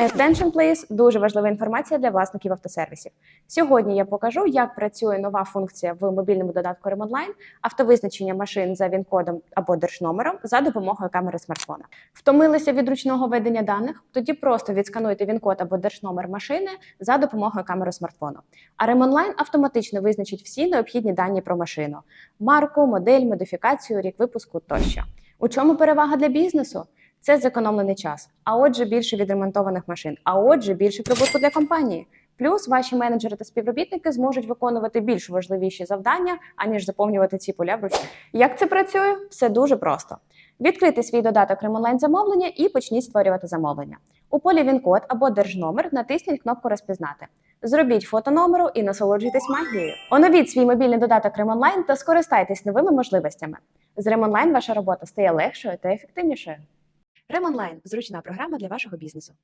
Attention, please – дуже важлива інформація для власників автосервісів. Сьогодні я покажу, як працює нова функція в мобільному додатку Ремонлайн автовизначення машин за він-кодом або держномером за допомогою камери смартфона. Втомилися від ручного ведення даних? Тоді просто відскануйте він-код або держномер машини за допомогою камери смартфону. А Ремонлайн автоматично визначить всі необхідні дані про машину: марку, модель, модифікацію, рік випуску тощо. У чому перевага для бізнесу? Це зекономлений час, а отже, більше відремонтованих машин, а отже, більше прибутку для компанії. Плюс ваші менеджери та співробітники зможуть виконувати більш важливіші завдання, аніж заповнювати ці поля вручну. Як це працює? Все дуже просто. Відкрийте свій додаток Ремонлайн замовлення і почніть створювати замовлення. У полі він-код або держномер натисніть кнопку Розпізнати. Зробіть фото номеру і насолоджуйтесь магією. Оновіть свій мобільний додаток Ремонлайн та скористайтесь новими можливостями. З Ремонлайн ваша робота стає легшою та ефективнішою. Ремонлайн зручна програма для вашого бізнесу.